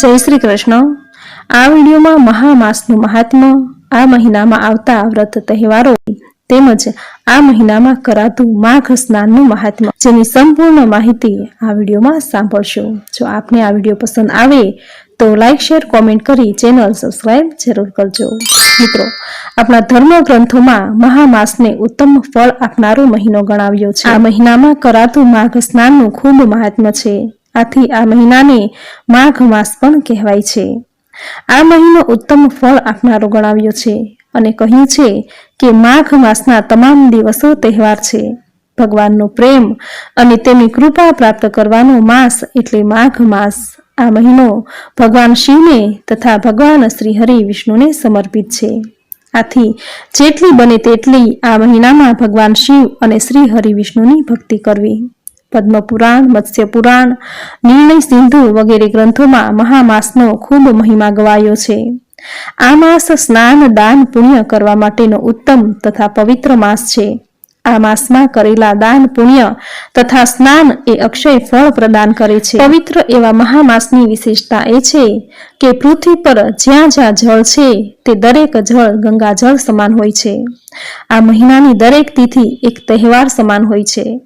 જય શ્રી કૃષ્ણ. આ વિડીયોમાં મહામાસનું મહાત્મ્ય આ મહિનામાં આવતા વ્રત તહેવારો તેમજ આ મહિનામાં કરાતું માઘ સ્નાનનું મહાત્મ્ય જેની સંપૂર્ણ માહિતી આ વિડીયોમાં સાંભળશો. જો આપને આ વીડિયો પસંદ આવે તો લાઈક, શેર, કોમેન્ટ કરી ચેનલ સબસ્ક્રાઇબ જરૂર કરજો. મિત્રો, આપણા ધર્મ ગ્રંથોમાં મહામાસને ઉત્તમ ફળ આપનારો મહિનો ગણાવ્યો છે. આ મહિનામાં કરાતું માઘ સ્નાનનું ખૂબ મહાત્મ્ય છે. આથી આ મહિનાને માઘ માસ પણ કહેવાય છે. આ મહિનો ઉત્તમ ફળ આપનારો ગણાવ્યો છે અને કહ્યું છે કે માઘ માસના તમામ દિવસો તહેવાર છે. ભગવાનનો પ્રેમ અને તેની કૃપા પ્રાપ્ત કરવાનો માસ એટલે માઘ માસ. આ મહિનો ભગવાન શિવને તથા ભગવાન શ્રી હરિ વિષ્ણુને સમર્પિત છે. આથી જેટલી બને તેટલી આ મહિનામાં ભગવાન શિવ અને શ્રી હરિ વિષ્ણુની ભક્તિ કરવી. પદ્મપુરાણ, મત્સ્યપુરાણ, નિર્ણય સિંધુ વગેરે ગ્રંથોમાં મહામાસનો ખૂબ મહિમા ગવાયો છે. આ માસ સ્નાન, દાન, પુણ્ય કરવા માટેનો ઉત્તમ તથા પવિત્ર માસ છે. આ માસમાં કરેલા દાન, પુણ્ય તથા સ્નાન એ અક્ષય ફળ પ્રદાન કરે છે. પવિત્ર એવા મહામાસની વિશેષતા એ છે કે પૃથ્વી પર જ્યાં જ્યાં જળ છે તે દરેક જળ ગંગા જળ સમાન હોય છે. આ મહિનાની દરેક તિથિ એક તહેવાર સમાન હોય છે.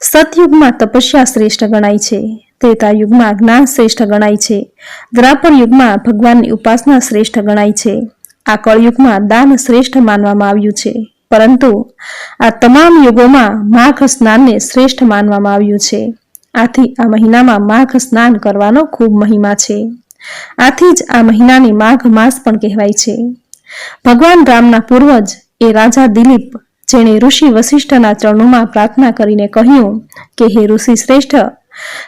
સતયુગમાં તપસ્યા શ્રેષ્ઠ ગણાય છે. ત્રેતા યુગમાં જ્ઞાન શ્રેષ્ઠ ગણાય છે. દ્રાપર યુગમાં ભગવાનની ઉપાસના શ્રેષ્ઠ ગણાય છે. આ કળયુગમાં દાન શ્રેષ્ઠ માનવામાં આવ્યું છે. પરંતુ આ તમામ યુગોમાં માઘ સ્નાનને શ્રેષ્ઠ માનવામાં આવ્યું છે. આથી આ મહિનામાં માઘ સ્નાન કરવાનો ખૂબ મહિમા છે. આથી જ આ મહિનાને માઘ માસ પણ કહેવાય છે. ભગવાન રામના પૂર્વજ એ રાજા દિલીપ જેણે ઋષિ વશિષ્ઠના ચરણોમાં પ્રાર્થના કરીને કહ્યું કે, હે ઋષિ શ્રેષ્ઠ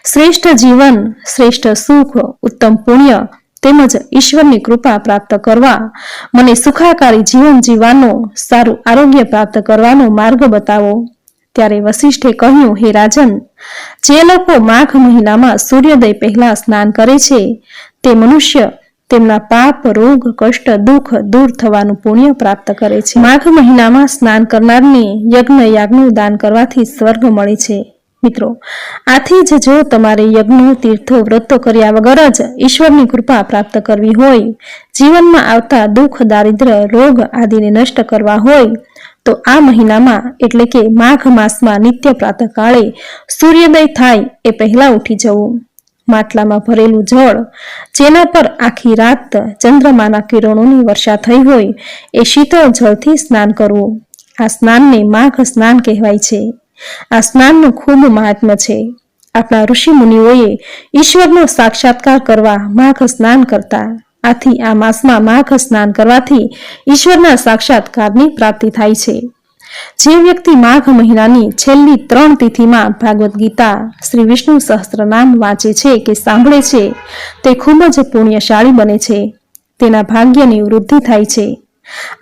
શ્રેષ્ઠ જીવન, શ્રેષ્ઠ સુખ, ઉત્તમ પુણ્ય તેમજ ઈશ્વરની કૃપા પ્રાપ્ત કરવા, મને સુખાકારી જીવન જીવવાનો, સારું આરોગ્ય પ્રાપ્ત કરવાનો માર્ગ બતાવો. ત્યારે વશિષ્ઠે કહ્યું, હે રાજન, જે લોકો માઘ મહિનામાં સૂર્યોદય પહેલા સ્નાન કરે છે, તે મનુષ્ય તેમના પાપ, રોગ, કષ્ટ, દુઃખ દૂર થવાનું પુણ્ય પ્રાપ્ત કરે છે. માઘ મહિનામાં સ્નાન કરનારને યજ્ઞ યાગનું દાન કરવાથી સ્વર્ગ મળે છે. મિત્રો, આથી જ જો તમારે યજ્ઞો તીર્થો વ્રતો કર્યા વગર જ ઈશ્વરની કૃપા પ્રાપ્ત કરવી હોય, જીવનમાં આવતા દુઃખ દારિદ્ર રોગ આદિને નષ્ટ કરવા હોય, તો આ મહિનામાં એટલે કે માઘ માસમાં નિત્ય પ્રાતઃકાળે સૂર્યોદય થાય એ પહેલા ઉઠી જવું. માટલામાં ભરેલું જળ, જેના પર આખી રાત ચંદ્રમાના કિરણોની વર્ષા થઈ હોય, એ શીતળ જળથી સ્નાન કરવું. આ સ્નાનને માઘ સ્નાન કહેવાય છે. આ સ્નાનનું ખૂબ મહાત્મ્ય છે. આપણા ઋષિ મુનિઓએ ઈશ્વરનો સાક્ષાત્કાર કરવા માઘ સ્નાન કરતા. આથી આ માસમાં માઘ સ્નાન કરવાથી ઈશ્વરના સાક્ષાત્કારની પ્રાપ્તિ થાય છે. જે વ્યક્તિ માઘ મહિનાની છેલ્લી ત્રણ તિથિમાં ભાગવત ગીતા શ્રી વિષ્ણુ સહસ્ત્રનામ વાંચે છે કે સાંભળે છે, તે ખૂબ જ પુણ્યશાળી બને છે. તેના ભાગ્યની વૃદ્ધિ થાય છે.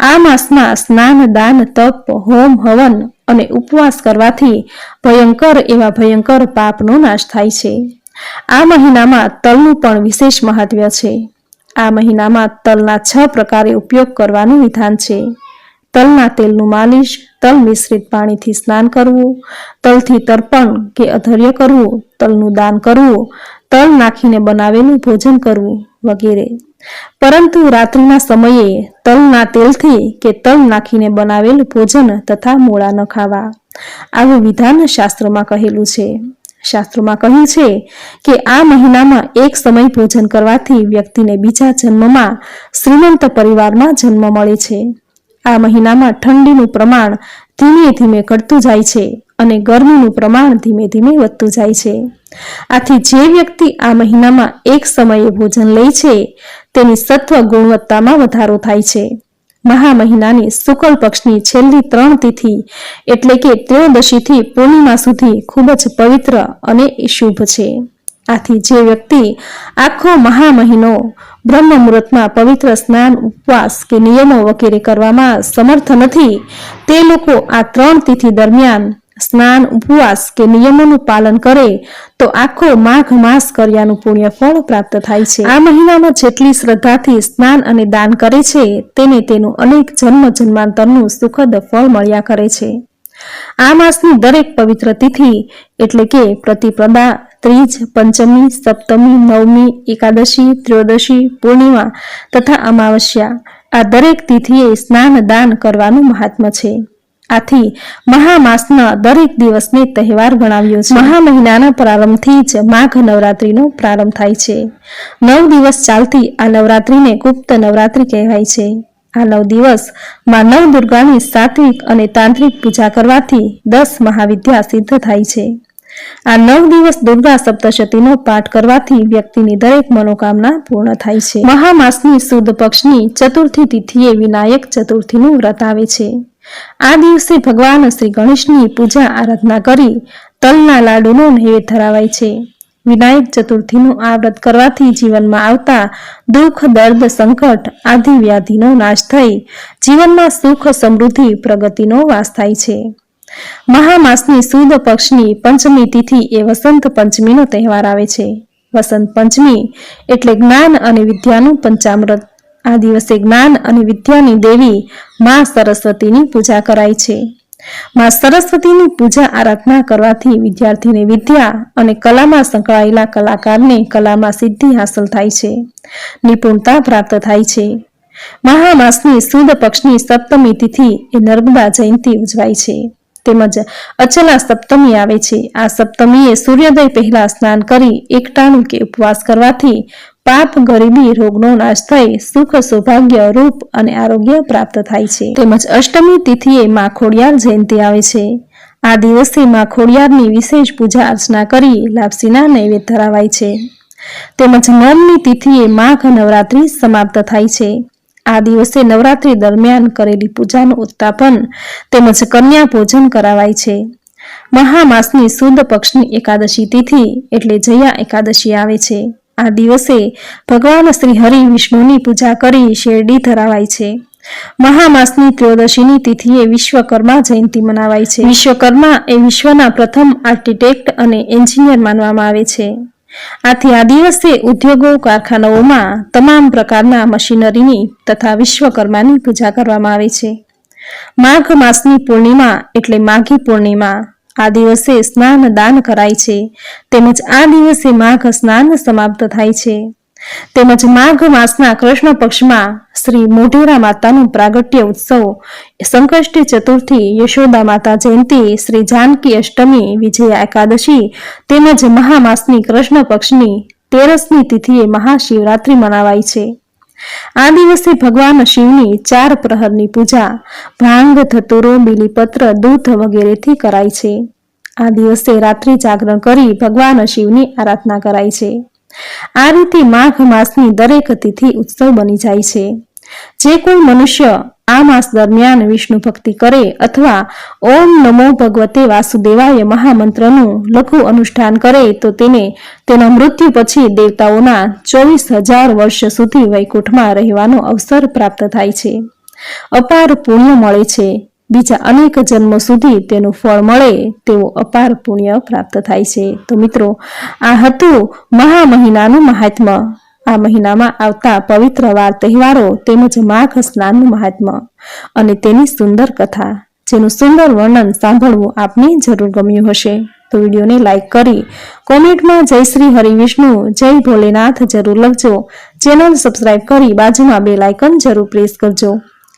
આ માસમાં સ્નાન, દાન, તપ, હોમ, હવન અને ઉપવાસ કરવાથી ભયંકર એવા ભયંકર પાપનો નાશ થાય છે. આ મહિનામાં તલનું પણ વિશેષ મહત્વ છે. આ મહિનામાં તલના છ પ્રકારે ઉપયોગ કરવાનું વિધાન છે. તલના તેલનું માલિશ, તલ મિશ્રિત પાણીથી સ્નાન કરવું, તલથી તર્પણ કે અધર્ય કરવું, તલનું દાન કરવું, તલ નાખીને બનાવેલું ભોજન કરવું વગેરે. પરંતુ રાત્રિના સમયે તલના તેલથી કે તલ નાખીને બનાવેલું ભોજન તથા મોળા ન ખાવા. આવું વિધાન શાસ્ત્રોમાં કહેલું છે. શાસ્ત્રોમાં કહ્યું છે કે આ મહિનામાં એક સમય ભોજન કરવાથી વ્યક્તિને બીજા જન્મમાં શ્રીમંત પરિવારમાં જન્મ મળે છે. આ મહિનામાં ઠંડીનું પ્રમાણ ધીમે ધીમે ઘટતું જાય છે અને ગરમીનું પ્રમાણ ધીમે ધીમે વધતું જાય છે. આથી જે વ્યક્તિ આ મહિનામાં એક સમયે ભોજન લે છે, તેની સત્વ ગુણવત્તામાં વધારો થાય છે. મહા મહિનાની શુક્લ પક્ષની છેલ્લી ત્રણ તિથિ એટલે કે ત્રયોદશીથી પૂર્ણિમા સુધી ખૂબ જ પવિત્ર અને શુભ છે. આથી જે વ્યક્તિ આખો મહા મહિનો બ્રહ્મ મુહૂર્તમાં પવિત્ર સ્નાન, ઉપવાસ કે નિયમો વગેરે કરવામાં સમર્થ નથી, તે લોકો આ ત્રણ તિથિ દરમિયાન સ્નાન, ઉપવાસ કે નિયમોનું પાલન કરે, તો આખો માઘ માસ કર્યાનું પુણ્ય ફળ પ્રાપ્ત થાય છે. આ મહિનામાં જેટલી શ્રદ્ધાથી સ્નાન અને દાન કરે છે, તેને તેનું અનેક જન્મ જન્માંતરનું સુખદ ફળ મળ્યા કરે છે. આ માસની દરેક પવિત્ર તિથિ એટલે કે પ્રતિપદા ત્રીજ, પંચમી, સપ્તમી, નવમી, એકાદશી, ત્રયોદશી, પૂર્ણિમા તથા અમાવસ્યા. આ દરેક તિથિએ સ્નાન દાન કરવાનું મહાત્મ છે. આથી મહામાસના દરેક દિવસને તહેવાર ગણાવ્યો છે. મહા મહિનાના પ્રારંભથી જ માઘ નવરાત્રીનો પ્રારંભ થાય છે. નવ દિવસ ચાલતી આ નવરાત્રીને ગુપ્ત નવરાત્રી કહેવાય છે. આ નવ દિવસમાં નવ દુર્ગાની સાત્વિક અને તાંત્રિક પૂજા કરવાથી દસ મહાવિદ્યા સિદ્ધ થાય છે. આ નવ દિવસ દુર્ગા સપ્તશતીનો પાઠ કરવાથી વ્યક્તિની દરેક મનોકામના પૂર્ણ થાય છે. મહામાસની સુદ પક્ષની ચતુર્થી તિથિએ વિનાયક ચતુર્થીનું વ્રત આવે છે. આ દિવસે ભગવાન શ્રી ગણેશની પૂજા આરાધના કરી તલના લાડુનો નૈવેદ્ય ધરાવાય છે. વિનાયક ચતુર્થીનું આ વ્રત કરવાથી જીવનમાં આવતા દુઃખ, દર્દ, સંકટ આદિ વ્યાધિનો નાશ થઈ જીવનમાં સુખ સમૃદ્ધિ, પ્રગતિનો વાસ થાય છે. મહામાસની સુદ પક્ષની પંચમી તિથિ એ વસંત પંચમીનો તહેવાર આવે છે. વસંત પંચમી એટલે જ્ઞાન અને વિદ્યાનું પંચામૃત. આ દિવસે જ્ઞાન અને વિદ્યાની દેવી મા સરસ્વતીની પૂજા કરાય છે. માં સરસ્વતીની પૂજા આરાધના કરવાથી વિદ્યાર્થીને વિદ્યા અને કલામાં સંકળાયેલા કલાકારને કલામાં સિદ્ધિ હાંસલ થાય છે. નિપુણતા પ્રાપ્ત થાય છે. મહામાસની સુદ પક્ષની સપ્તમી તિથિ એ નર્મદા જયંતિ ઉજવાય છે. તેમજ અચલા સપ્તમી આવે છે. આ સપ્તમીએ સૂર્યોદય પહેલા સ્નાન કરી, એકટાણું કે ઉપવાસ કરવાથી પાપ ગરીબી રોગનો નાશ થઈ, સુખ સૌભાગ્ય રૂપ અને આરોગ્ય પ્રાપ્ત થાય છે. તેમજ અષ્ટમી તિથિએ માં ખોડિયાર જયંતિ આવે છે. આ દિવસે માં ખોડિયારની વિશેષ પૂજા અર્ચના કરી લાપસીના નૈવેદ્ય ધરાવાય છે. તેમજ નવમી તિથિએ માઘ નવરાત્રી સમાપ્ત થાય છે. આ દિવસે નવરાત્રી દરમિયાન કરેલી પૂજાનું ઉત્તાપન તેમજ કન્યા ભોજન કરાવાય છે. મહામાસની સુદ પક્ષની એકાદશી તિથિ એટલે જયા એકાદશી આવે છે. આ દિવસે ભગવાન શ્રી હરિ વિષ્ણુની પૂજા કરી શેરડી ધરાવાય છે. મહામાસની ત્રયોદશીની તિથિએ વિશ્વકર્મા જયંતિ મનાવાય છે. વિશ્વકર્મા એ વિશ્વના પ્રથમ આર્કિટેક્ટ અને એન્જિનિયર માનવામાં આવે છે. આથી આ દિવસે ઉદ્યોગો, કારખાનાઓમાં તમામ પ્રકારના મશીનરીની તથા વિશ્વકર્માની પૂજા કરવામાં આવે છે. માઘ માસની પૂર્ણિમા એટલે માઘી પૂર્ણિમા. આ દિવસે સ્નાન દાન કરાય છે. તેમજ આ દિવસે માઘ સ્નાન સમાપ્ત થાય છે. તેમજ માઘ માસના કૃષ્ણ પક્ષમાં શ્રી મોઢેરા માતાનું પ્રાગટ્ય ઉત્સવ, સંકષ્ટી ચતુર્થી યશોદા માતા જયંતિ, શ્રી જાનકી અષ્ટમી, વિજયા એકાદશી તેમજ મહામાસની કૃષ્ણ પક્ષની તેરસની તિથિએ મહાશિવરાત્રી મનાવાય છે. આ દિવસે ભગવાન શિવની ચાર પ્રહરની પૂજા ભાંગ ધતુરો, બીલીપત્ર, દૂધ વગેરેથી કરાય છે. આ દિવસે રાત્રિ જાગરણ કરી ભગવાન શિવની આરાધના કરાય છે. આ રીતે માઘ માસની દરેક તિથિ ઉત્સવ બની જાય છે. જે કોઈ મનુષ્ય આ માસ દરમિયાન વિષ્ણુ ભક્તિ કરે અથવા ઓમ નમો ભગવતે વાસુદેવાય મહામંત્રનું લઘુ અનુષ્ઠાન કરે તો તેને તેના મૃત્યુ પછી દેવતાઓના ચોવીસ હજાર વર્ષ સુધી વૈકુંઠમાં રહેવાનો અવસર પ્રાપ્ત થાય છે. અપાર પુણ્ય મળે છે. બીજા અનેક જન્મ સુધી તેનું ફળ મળે તેવો અપાર પુણ્ય પ્રાપ્ત થાય છે. તો મિત્રો, આ હતું મહા મહિનાનું મહાત્મ્ય આ મહિનામાં આવતા પવિત્ર વાર તહેવારો તેમજ માઘ સ્નાનનું મહાત્મ્ય અને તેની સુંદર કથા. જેનું સુંદર વર્ણન સાંભળવું આપને જરૂર ગમ્યું હશે. તો વિડીયોને લાઈક કરી કોમેન્ટમાં જય શ્રી હરિવિષ્ણુ જય ભોલેનાથ જરૂર લખજો. ચેનલ સબસ્ક્રાઇબ કરી બાજુમાં બે લાઇકન જરૂર પ્રેસ કરજો.